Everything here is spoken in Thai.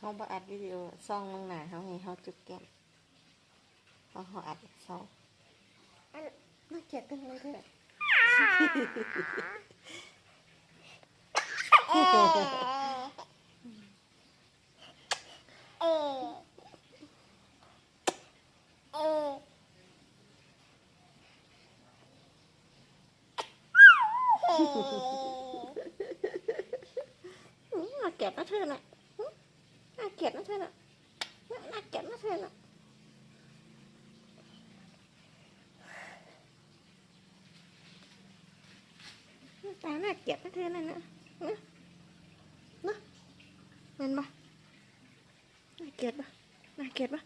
เขาบอัดวิดีโอซ่องมึงหนาเขาให้เขาจุดแก้มเขาเขาอัดซ่องอันน่าเกลียดจังเลยเถอะเอ๊ะเอ๊ะเอ๊ะอื้อน่าเกลียดนะเธอน่ะอื้อน่า เกลียดนะเธอน่ะน่าน่าเกลียดนะเธอน่ะตาน่าเกลียดนะเธอน่ะนะนะนะเห็นปะน่าเกลียดปะน่าเกลียดปะ